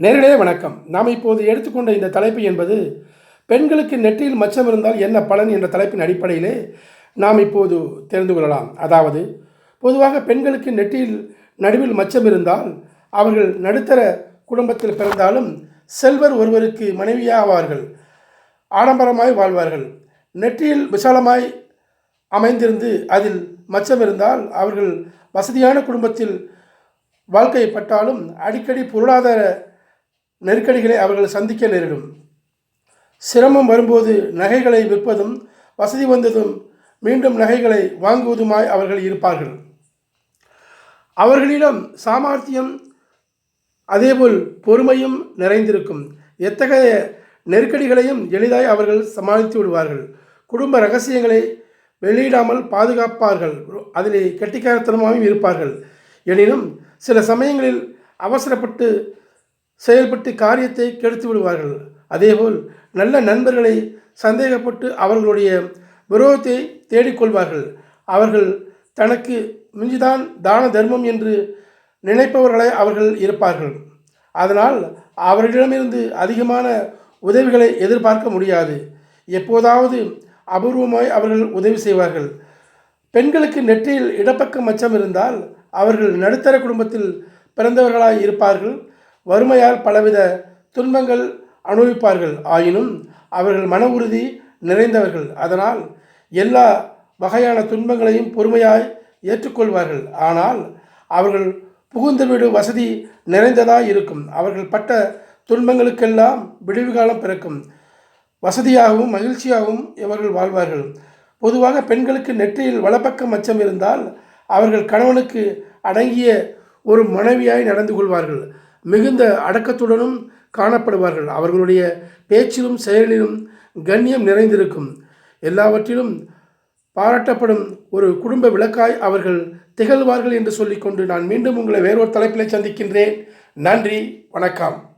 நேரடியே வணக்கம். நாம் இப்போது எடுத்துக்கொண்ட இந்த தலைப்பு என்பது பெண்களுக்கு நெற்றியில் மச்சம் இருந்தால் என்ன பலன் என்ற தலைப்பின் அடிப்படையிலே நாம் இப்போது தெரிந்து கொள்ளலாம். அதாவது பொதுவாக பெண்களுக்கு நெற்றியில் நடுவில் மச்சம் இருந்தால் அவர்கள் நடுத்தர குடும்பத்தில் பிறந்தாலும் செல்வர் ஒருவருக்கு மனைவியாவார்கள் ஆடம்பரமாய் வாழ்வார்கள். நெற்றியில் விசாலமாய் அமைந்திருந்து அதில் மச்சம் இருந்தால் அவர்கள் வசதியான குடும்பத்தில் வாழ்க்கைப்பட்டாலும் அடிக்கடி பொருளாதார நெருக்கடிகளை அவர்கள் சந்திக்க நேரிடும். சிரமம் வரும்போது நகைகளை விற்பதும் வசதி வந்ததும் மீண்டும் நகைகளை வாங்குவதுமாய் அவர்கள் இருப்பார்கள். அவர்களிடம் சாமர்த்தியம் அதேபோல் பொறுமையும் நிறைந்திருக்கும். எத்தகைய நெருக்கடிகளையும் எளிதாய் அவர்கள் சமாளித்து விடுவார்கள். குடும்ப ரகசியங்களை வெளியிடாமல் பாதுகாப்பார்கள். அதிலே கெட்டிக்காரத்தனமாகவும் இருப்பார்கள். எனினும் சில சமயங்களில் அவசரப்பட்டு செயல்பட்டு காரியத்தை கெடுத்து விடுவார்கள். அதேபோல் நல்ல நண்பர்களை சந்தேகப்பட்டு அவர்களுடைய விரோதத்தை தேடிக்கொள்வார்கள். அவர்கள் தனக்கு மிஞ்சிதான் தான தர்மம் என்று நினைப்பவர்களை அவர்கள் இருப்பார்கள். அதனால் அவர்களிடமிருந்து அதிகமான உதவிகளை எதிர்பார்க்க முடியாது. எப்போதாவது அபூர்வமாய் அவர்கள் உதவி செய்வார்கள். பெண்களுக்கு நெற்றியில் இடப்பக்கம் மச்சம் இருந்தால் அவர்கள் நடுத்தர குடும்பத்தில் பிறந்தவர்களாய் இருப்பார்கள். வறுமையால் பலவித துன்பங்கள் அனுபவிப்பார்கள். ஆயினும் அவர்கள் மன உறுதி நிறைந்தவர்கள். அதனால் எல்லா வகையான துன்பங்களையும் பொறுமையாய் ஏற்றுக்கொள்வார்கள். ஆனால் அவர்கள் புகுந்த வீடு வசதி நிறைந்ததாக இருக்கும். அவர்கள் பட்ட துன்பங்களுக்கெல்லாம் விடிவு காலம் பிறக்கும். வசதியாகவும் மகிழ்ச்சியாகவும் இவர்கள் வாழ்வார்கள். பொதுவாக பெண்களுக்கு நெற்றியில் வலப்பக்கம் மச்சம் இருந்தால் அவர்கள் கணவனுக்கு அடங்கிய ஒரு மனைவியாய் நடந்து கொள்வார்கள். மிகுந்த அடக்கத்துடனும் காணப்படுவார்கள். அவர்களுடைய பேச்சிலும் செயலிலும் கண்ணியம் நிறைந்திருக்கும். எல்லாவற்றிலும் பாராட்டப்படும் ஒரு குடும்ப விளக்காய் அவர்கள் திகழ்வார்கள் என்று சொல்லிக்கொண்டு நான் மீண்டும் உங்களை வேறொரு தலைப்பில் சந்திக்கின்றேன். நன்றி வணக்கம்.